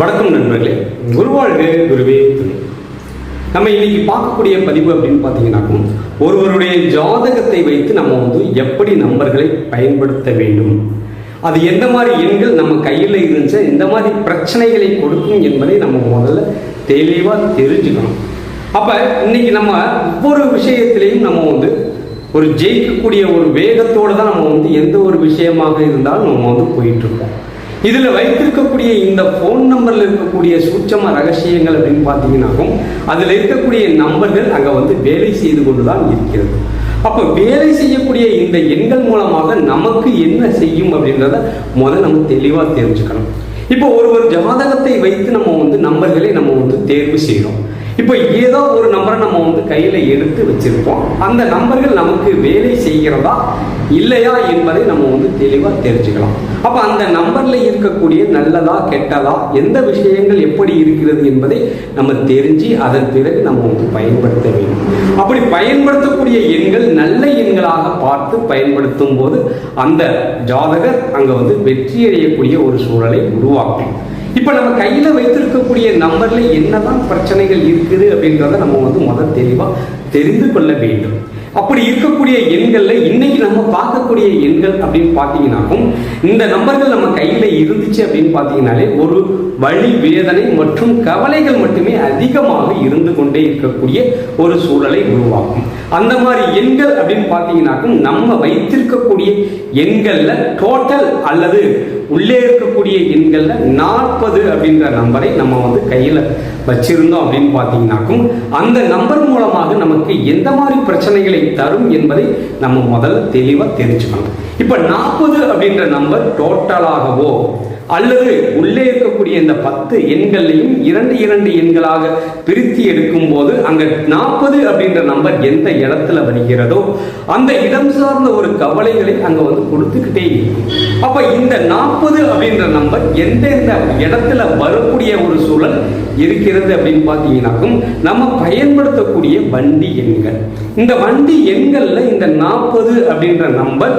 வணக்கம் நண்பர்களே. குருவாழ்வே குருவே துணை. நம்ம இன்னைக்கு பார்க்கக்கூடிய பதிவு அப்படின்னு பார்த்தீங்கன்னாக்கும் ஒருவருடைய ஜாதகத்தை வைத்து நம்ம வந்து எப்படி நம்பர்களை பயன்படுத்த வேண்டும்? அது எந்த மாதிரி எண்கள் நம்ம கையில் இருந்துச்சு எந்த மாதிரி பிரச்சனைகளை கொடுக்கும் என்பதை நம்ம முதல்ல தெளிவாக தெரிஞ்சுக்கணும். அப்போ இன்னைக்கு நம்ம ஒவ்வொரு விஷயத்திலையும் நம்ம வந்து ஒரு ஜெயிக்கக்கூடிய ஒரு வேகத்தோடு தான் நம்ம வந்து எந்த ஒரு விஷயமாக இருந்தாலும் நம்ம வந்து போயிட்டு இருக்கோம் இதில் வைத்திருக்கக்கூடிய இந்த ஃபோன் நம்பரில் இருக்கக்கூடிய சூட்சம ரகசியங்கள் அப்படின்னு பார்த்தீங்கன்னாக்கும் அதில் இருக்கக்கூடிய நம்பர்கள் அங்கே வந்து வேலை செய்து கொண்டு தான் இருக்கிறது. அப்போ வேலை செய்யக்கூடிய இந்த எண்கள் மூலமாக நமக்கு என்ன செய்யும் அப்படின்றத முதல்ல நம்ம தெளிவாக தெரிஞ்சுக்கணும். இப்போ ஒருவர் ஜாதகத்தை வைத்து நம்ம வந்து நம்பர்களை நம்ம வந்து தேர்வு செய்கிறோம் இப்போ ஏதோ ஒரு நம்பரை நம்ம வந்து கையில் எடுத்து வச்சிருப்போம் அந்த நம்பர்கள் நமக்கு வேலை செய்கிறதா இல்லையா என்பதை நம்ம வந்து தெளிவாக தெரிஞ்சுக்கலாம். அப்போ அந்த நம்பரில் இருக்கக்கூடிய நல்லதா கெட்டதா எந்த விஷயங்கள் எப்படி இருக்கிறது என்பதை நம்ம தெரிஞ்சு அதன் பிறகு நம்ம வந்து பயன்படுத்த வேண்டும். அப்படி பயன்படுத்தக்கூடிய எண்கள் நல்ல எண்களாக பார்த்து பயன்படுத்தும் போது அந்த ஜாதகர் அங்கே வந்து வெற்றி அடையக்கூடிய ஒரு சூழலை உருவாக்கும். இப்போ நம்ம கையில் வைத்திருக்கக்கூடிய நம்பர்ல என்னதான் பிரச்சனைகள் இருக்குது அப்படின்றத நம்ம வந்து முதல் தெளிவாக தெரிந்து கொள்ள வேண்டும். அப்படி இருக்கக்கூடிய எண்கள்ல இன்னைக்கு நம்ம பார்க்கக்கூடிய எண்கள் அப்படின்னு பார்த்தீங்கன்னாக்கும் இந்த நம்பர்கள் நம்ம கையில இருந்துச்சு அப்படின்னு பார்த்தீங்கன்னாலே ஒரு வழி வேதனை மற்றும் கவலைகள் மட்டுமே அதிகமாக இருந்து கொண்டே இருக்கக்கூடிய ஒரு சூழலை உருவாக்கும். அந்த மாதிரி எண்கள் அப்படின்னு பார்த்தீங்கன்னாக்கும் நம்ம வைத்திருக்கக்கூடிய எண்கள்ல டோட்டல் அல்லது உள்ளே இருக்கக்கூடிய எண்களில் நாற்பது அப்படின்ற நம்பரை நம்ம வந்து கையில் வச்சிருந்தோம் அப்படின்னு பார்த்தீங்கன்னாக்கும் அந்த நம்பர் மூலமாக நமக்கு எந்த மாதிரி பிரச்சனைகளை தரும் என்பதை நம்ம முதல்ல தெளிவாக தெரிஞ்சுக்கணும். இப்போ நாற்பது அப்படின்ற நம்பர் டோட்டலாகவோ அல்லது உள்ளே இருக்கக்கூடிய இந்த பத்து எண்களையும் இரண்டு இரண்டு எண்களாக பிரித்து எடுக்கும் போது அங்க நாற்பது அப்படின்ற நம்பர் எந்த இடத்துல வருகிறதோ அந்த இடம் சார்ந்த ஒரு கவலைகளை அங்க வந்து கொடுத்துக்கிட்டே இருக்கும். அப்ப இந்த நாற்பது அப்படின்ற நம்பர் எந்தெந்த இடத்துல வரக்கூடிய ஒரு சூழல் இருக்கிறது அப்படின்னு பார்த்தீங்கன்னாக்கும் நம்ம பயன்படுத்தக்கூடிய வண்டி எண்கள். இந்த வண்டி எண்கள்ல இந்த நாற்பது அப்படின்ற நம்பர்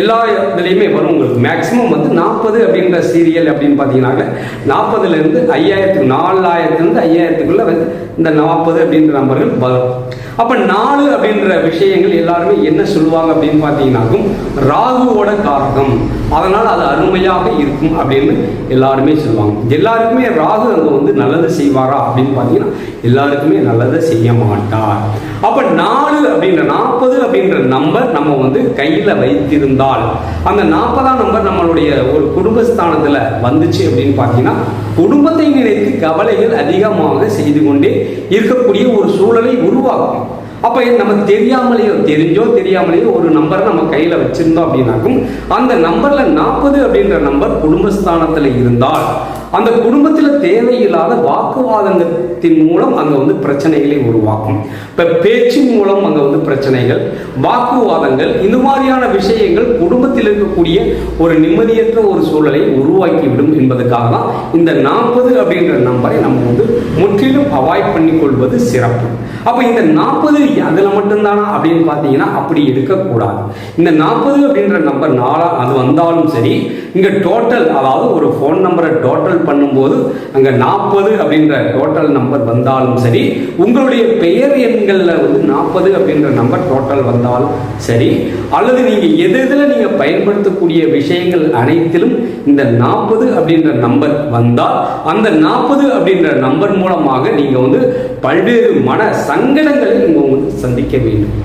எல்லா இதுலேயுமே வரும் உங்களுக்கு. மேக்ஸிமம் வந்து நாற்பது அப்படின்ற சீரியல் அப்படின்னு பார்த்தீங்கன்னாக்க நாற்பதுலேருந்து ஐயாயிரத்துக்கு நாலாயிரத்துலேருந்து ஐயாயிரத்துக்குள்ளே வந்து இந்த நாற்பது அப்படின்ற நம்பர்கள் வரும். அப்போ நாலு அப்படின்ற விஷயங்கள் எல்லாருமே என்ன சொல்லுவாங்க அப்படின்னு பார்த்தீங்கன்னாக்கும் ராகுவோட காரகம். அதனால் அது அருமையாக இருக்கும் அப்படின்னு எல்லாருமே சொல்லுவாங்க. எல்லாருக்குமே ராகு அங்கே வந்து நல்லது செய்வாரா அப்படின்னு பார்த்தீங்கன்னா எல்லாருக்குமே நல்லதை செய்ய மாட்டார். அப்போ நாலு அப்படின்ற நாற்பது அப்படின்ற நம்பர் நம்ம வந்து கையில் வைத்திருந்தால் அந்த நாற்பதாம் நம்பர் நம்மளுடைய ஒரு குடும்பஸ்தானத்தில் வந்துச்சு அப்படின்னு பார்த்தீங்கன்னா குடும்பத்தை நினைத்து கவலைகள் அதிகமாக செய்து கொண்டே இருக்கக்கூடிய ஒரு சூழலை உருவாக்கும். அப்போ நம்ம தெரியாமலேயோ தெரிஞ்சோ தெரியாமலேயோ ஒரு நம்பர் நம்ம கையில் வச்சிருந்தோம் அப்படின்னாக்கும் அந்த நம்பரில் நாற்பது அப்படின்ற நம்பர் குடும்பஸ்தானத்தில் இருந்தால் அந்த குடும்பத்தில் தேவையில்லாத வாக்குவாதத்தின் மூலம் அங்கே வந்து பிரச்சனைகளை உருவாக்கும். இப்போ பேச்சின் மூலம் அங்கே வந்து பிரச்சனைகள் வாக்குவாதங்கள் இந்த மாதிரியான விஷயங்கள் குடும்பத்தில் இருக்கக்கூடிய ஒரு நிம்மதியற்ற ஒரு சூழலை உருவாக்கிவிடும் என்பதற்காக தான் இந்த நாற்பது அப்படின்ற நம்பரை நம்ம வந்து முற்றிலும் அவாய்ட் பண்ணி கொள்வது சிறப்பு. அப்போ இந்த நாற்பது அதில் மட்டும்தானா அப்படின்னு பார்த்தீங்கன்னா அப்படி இருக்கக்கூடாது. இந்த நாற்பது அப்படின்ற நம்பர் நாலா அது வந்தாலும் சரி இங்கே டோட்டல் அதாவது ஒரு ஃபோன் நம்பரை டோட்டல் பண்ணும்போது அங்கே நாற்பது அப்படின்ற டோட்டல் நம்பர் வந்தாலும் சரி உங்களுடைய பெயர் எண்களில் வந்து நாற்பது அப்படின்ற நம்பர் டோட்டல் வந்தாலும் சரி அல்லது நீங்கள் எது எதில் நீங்கள் பயன்படுத்தக்கூடிய விஷயங்கள் அனைத்திலும் இந்த நாற்பது அப்படின்ற நம்பர் வந்தால் அந்த நாற்பது அப்படின்ற நம்பர் மூலமாக நீங்கள் வந்து பல்வேறு மன சங்கடங்களை நீங்கள் வந்து சந்திக்க வேண்டும்.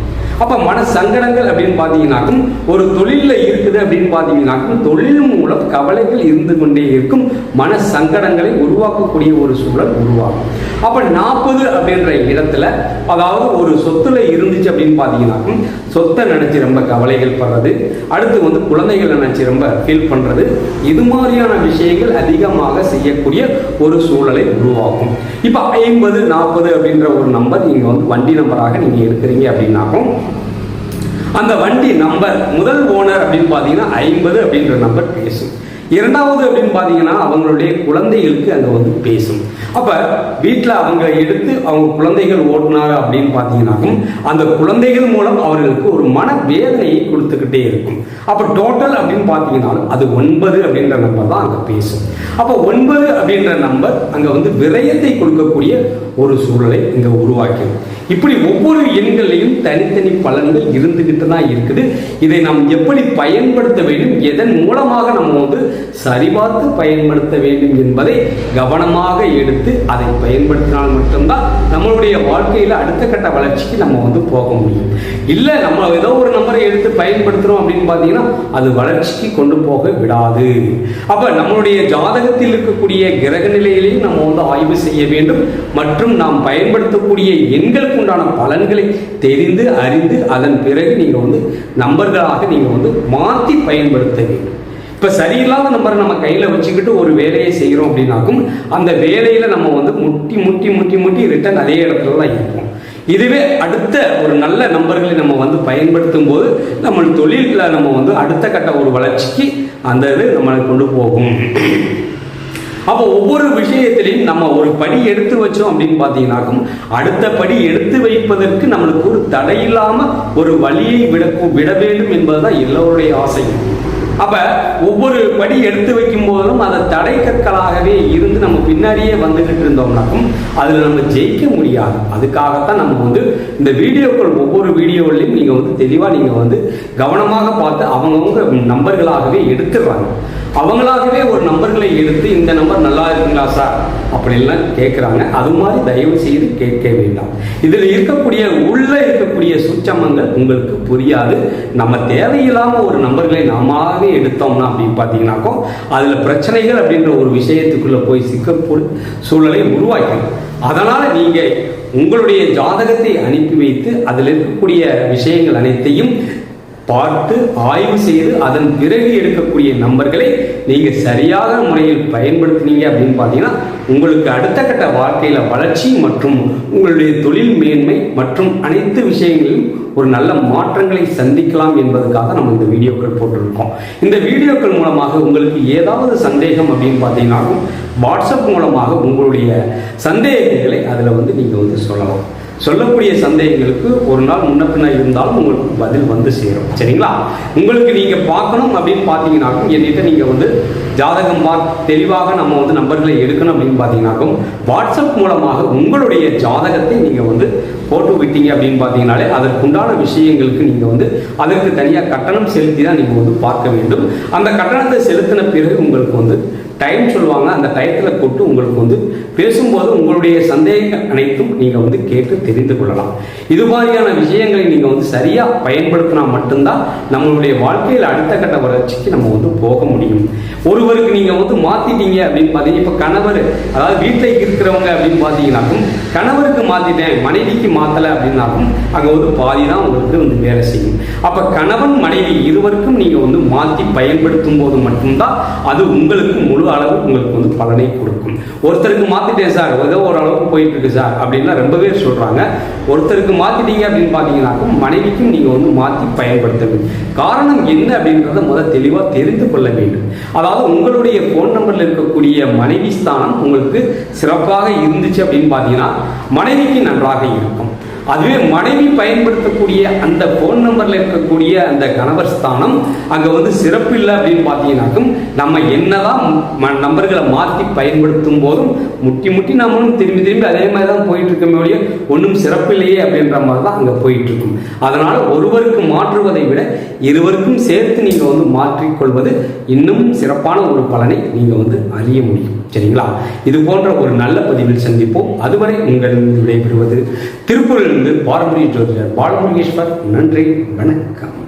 அப்போ மன சங்கடங்கள் அப்படின்னு பார்த்தீங்கன்னாக்கும் ஒரு தொழிலில் இருக்குது அப்படின்னு பார்த்தீங்கன்னாக்கும் தொழில் மூலம் கவலைகள் இருந்து கொண்டே இருக்கும். மன சங்கடங்களை உருவாக்கக்கூடிய ஒரு சூழல் உருவாகும். அப்போ நாற்பது அப்படின்ற இடத்துல அதாவது ஒரு சொத்துல இருந்துச்சு அப்படின்னு பார்த்தீங்கன்னாக்கும் சொத்தை நினச்சி ரொம்ப கவலைகள் படுறது அடுத்து வந்து குழந்தைகளை நினச்சி ரொம்ப ஃபீல் பண்ணுறது இது மாதிரியான விஷயங்கள் அதிகமாக செய்யக்கூடிய ஒரு சூழலை உருவாக்கும். இப்போ ஐம்பது நாற்பது அப்படின்ற ஒரு நம்பர் நீங்கள் வந்து வண்டி நம்பராக நீங்கள் இருக்கிறீங்க அப்படின்னாக்கும் அந்த வண்டி நம்பர் முதல் ஓனர் அப்படின்னு பார்த்தீங்கன்னா ஐம்பது அப்படின்ற நம்பர் பேசும். இரண்டாவது அப்படின்னு பார்த்தீங்கன்னா அவங்களுடைய குழந்தைகளுக்கு அங்கே வந்து பேசும். அப்போ வீட்டில் அவங்க எடுத்து அவங்க குழந்தைகள் ஓட்டினாங்க அப்படின்னு பார்த்தீங்கன்னாக்கும் அந்த குழந்தைகள் மூலம் அவர்களுக்கு ஒரு மன வேதனையை கொடுத்துக்கிட்டே இருக்கும். அப்போ டோட்டல் அப்படின்னு பார்த்தீங்கன்னா அது ஒன்பது அப்படின்ற நம்பர் தான் அங்கே பேசும். அப்போ ஒன்பது அப்படின்ற நம்பர் அங்கே வந்து விரயத்தை கொடுக்கக்கூடிய ஒரு சூழலை இங்கே உருவாக்கிடும். இப்படி ஒவ்வொரு எண்களையும் தனித்தனி பலன்கள் இருந்துகிட்டு தான் இருக்குது. இதை நாம் எப்படி பயன்படுத்த வேண்டும்? எதன் மூலமாக நம்ம வந்து சரிபார்த்து பயன்படுத்த வேண்டும் என்பதை கவனமாக எடுத்து அதை பயன்படுத்தினால் மட்டும்தான் நம்மளுடைய வாழ்க்கையில் அடுத்த கட்ட வளர்ச்சிக்கு நம்ம வந்து போக முடியும். இல்லை நம்ம ஏதோ ஒரு பயன்படுத்துகிறோம் அப்படின்னு பார்த்தீங்கன்னா அது வளர்ச்சிக்கு கொண்டு போக விடாது. அப்போ நம்மளுடைய ஜாதகத்தில் இருக்கக்கூடிய கிரக நிலையிலையும் நம்ம வந்து ஆய்வு செய்ய வேண்டும். மற்றும் நாம் பயன்படுத்தக்கூடிய எண்களுக்கு உண்டான பலன்களை தெரிந்து அறிந்து அதன் பிறகு நீங்கள் வந்து நம்பர்களாக நீங்கள் வந்து மாற்றி பயன்படுத்த வேண்டும். இப்போ சரியில்லாத நம்பரை நம்ம கையில் வச்சுக்கிட்டு ஒரு வேலையை செய்கிறோம் அப்படின்னாக்கும் அந்த வேலையில் நம்ம வந்து முட்டி முட்டி முட்டி முட்டி ரிட்டன் அதே இடத்துல தான் இருப்போம். இதுவே அடுத்த ஒரு நல்ல நம்பர்களை நம்ம வந்து பயன்படுத்தும் போது நம்ம தொழிலில் நம்ம வந்து அடுத்த கட்ட ஒரு வளர்ச்சிக்கு அந்த இது நம்மளை கொண்டு போகும். அப்போ ஒவ்வொரு விஷயத்திலையும் நம்ம ஒரு படி எடுத்து வச்சோம் அப்படின்னு பார்த்தீங்கன்னாக்கும் அடுத்த படி எடுத்து வைப்பதற்கு நம்மளுக்கு ஒரு தடையில்லாமல் ஒரு வழியை விட விட வேண்டும் என்பதுதான் எல்லோருடைய ஆசையும் அப்ப ஒவ்வொரு படி எடுத்து வைக்கும் போதும் அதை தடை கற்களாகவே இருந்து நம்ம பின்னாடியே வந்துகிட்டு இருந்தோம்னாக்கும் அதில் நம்ம ஜெயிக்க முடியாது. அதுக்காகத்தான் நம்ம வந்து இந்த வீடியோக்கள் ஒவ்வொரு வீடியோவிலையும் நீங்கள் வந்து தெளிவாக நீங்கள் வந்து கவனமாக பார்த்து அவங்கவுங்க நம்பர்களாகவே எடுத்துடுறாங்க. அவங்களாகவே ஒரு நம்பர்களை எடுத்து இந்த நம்பர் நல்லா இருக்குங்களா சார்? அப்படின்லாம் கேட்குறாங்க அது மாதிரி தயவு செய்து கேட்க வேண்டாம். இதில் இருக்கக்கூடிய உள்ளே இருக்கக்கூடிய சுச்சமங்கள் உங்களுக்கு புரியாது. நம்ம தேவையில்லாமல் ஒரு நம்பர்களை நாமவே எடுத்தோம்னா அப்படின்னு பார்த்தீங்கன்னாக்கோ அதில் பிரச்சனைகள் அப்படின்ற ஒரு விஷயத்துக்குள்ளே போய் சிக்கக்கூடிய சூழலை உருவாக்கணும் அதனால் நீங்கள் உங்களுடைய ஜாதகத்தை அனுப்பி வைத்து அதில் இருக்கக்கூடிய விஷயங்கள் அனைத்தையும் பார்த்து ஆய்வு செய்து அதன் பிறகு எடுக்கக்கூடிய நம்பர்களை நீங்கள் சரியாக முறையில் பயன்படுத்தினீங்க அப்படின்னு பார்த்தீங்கன்னா உங்களுக்கு அடுத்த கட்ட வாழ்க்கையில் வளர்ச்சி மற்றும் உங்களுடைய தொழில் மேன்மை மற்றும் அனைத்து விஷயங்களிலும் ஒரு நல்ல மாற்றங்களை சந்திக்கலாம் என்பதற்காக நம்ம இந்த வீடியோக்கள் போட்டிருக்கோம். இந்த வீடியோக்கள் மூலமாக உங்களுக்கு ஏதாவது சந்தேகம் அப்படின்னு பார்த்தீங்கன்னாலும் வாட்ஸ்அப் மூலமாக உங்களுடைய சந்தேகங்களை அதில் வந்து நீங்கள் வந்து சொல்லலாம். சொல்லக்கூடிய சந்தேகங்களுக்கு ஒரு நாள் முன்ன பின்ன இருந்தாலும் உங்களுக்கு பதில் வந்து சேரும். சரிங்களா? உங்களுக்கு நீங்கள் பார்க்கணும் அப்படின்னு பார்த்தீங்கன்னாக்கும் என்கிட்ட நீங்கள் வந்து ஜாதகம் பார்த்து தெளிவாக நம்ம வந்து நம்பர்களை எடுக்கணும் அப்படின்னு பார்த்தீங்கன்னாக்கும் வாட்ஸ்அப் மூலமாக உங்களுடைய ஜாதகத்தை நீங்கள் வந்து போட்டு விட்டீங்க அப்படின்னு பார்த்தீங்கனாலே அதற்குண்டான விஷயங்களுக்கு நீங்கள் வந்து அதற்கு தனியாக கட்டணம் செலுத்தி தான் நீங்கள் வந்து பார்க்க வேண்டும். அந்த கட்டணத்தை செலுத்தின பிறகு உங்களுக்கு வந்து டைம் சொல்லுவாங்க. அந்த டயத்தில் போட்டு உங்களுக்கு வந்து பேசும்போது உங்களுடைய சந்தேகங்கள் அனைத்தும் நீங்கள் வந்து கேட்டு தெரிந்து கொள்ளலாம். இது மாதிரியான விஷயங்களை நீங்கள் வந்து சரியாக பயன்படுத்தினா மட்டும்தான் நம்மளுடைய வாழ்க்கையில் அடுத்த கட்ட வளர்ச்சிக்கு நம்ம வந்து போக முடியும். ஒருவருக்கு நீங்கள் வந்து மாற்றிட்டீங்க அப்படின்னு பார்த்தீங்கன்னா இப்போ கணவர் அதாவது வீட்டில் இருக்கிறவங்க அப்படின்னு பார்த்தீங்கன்னாக்கும் கணவருக்கு மாற்றிட்டேன் மனைவிக்கு மாற்றலை அப்படின்னாலும் அங்கே வந்து பாதி தான் உங்களுக்கு வந்து வேலை செய்யும். அப்போ கணவன் மனைவி இருவருக்கும் நீங்கள் வந்து மாற்றி பயன்படுத்தும் போது மட்டும்தான் அது உங்களுக்கு முழு அளவு உங்களுக்கு வந்து பலனை கொடுக்கும். ஒருத்தருக்கு மாற்றிட்டேன் சார் ஏதோ ஓரளவுக்கு போயிட்டு இருக்கு சார் அப்படின்லாம் ரொம்ப பேர் சொல்கிறாங்க ஒருத்தருக்கு மாற்றிட்டீங்க அப்படின்னு பார்த்தீங்கன்னாக்கும் மனைவிக்கும் நீங்கள் வந்து மாற்றி பயன்படுத்த வேண்டும் காரணம் என்ன அப்படின்றத முதல் தெளிவாக தெரிந்து கொள்ள வேண்டும். அதாவது உங்களுடைய ஃபோன் நம்பரில் இருக்கக்கூடிய மனைவி ஸ்தானம் உங்களுக்கு சிறப்பாக இருந்துச்சு அப்படின்னு பார்த்தீங்கன்னா மனைவிக்கு நன்றாக இருக்கும். அதுவே மனைவி பயன்படுத்தக்கூடிய அந்த ஃபோன் நம்பரில் இருக்கக்கூடிய அந்த கணவர் ஸ்தானம் அங்கே வந்து சிறப்பு இல்லை அப்படின்னு பார்த்தீங்கன்னாக்கும் நம்ம என்னதான் நம்பர்களை மாற்றி பயன்படுத்தும் போதும் முட்டி முட்டி நம்மளும் திரும்பி திரும்பி அதே மாதிரி தான் போயிட்டு இருக்கமே ஒழிய ஒன்றும் சிறப்பில்லையே அப்படின்ற மாதிரி தான் அங்கே போயிட்டு இருக்கும் அதனால் ஒருவருக்கு மாற்றுவதை விட இருவருக்கும் சேர்த்து நீங்கள் வந்து மாற்றிக்கொள்வது இன்னும் சிறப்பான ஒரு பலனை நீங்கள் வந்து அறிய முடியும். சரிங்களா? இது போன்ற ஒரு நல்ல பதிவில் சந்திப்போம். அதுவரை உங்கள் விடைபெறுவது திருப்பூரிலிருந்து பாரம்பரிய ஜோதிடர் பாலமுருகேஸ்வர். நன்றி வணக்கம்.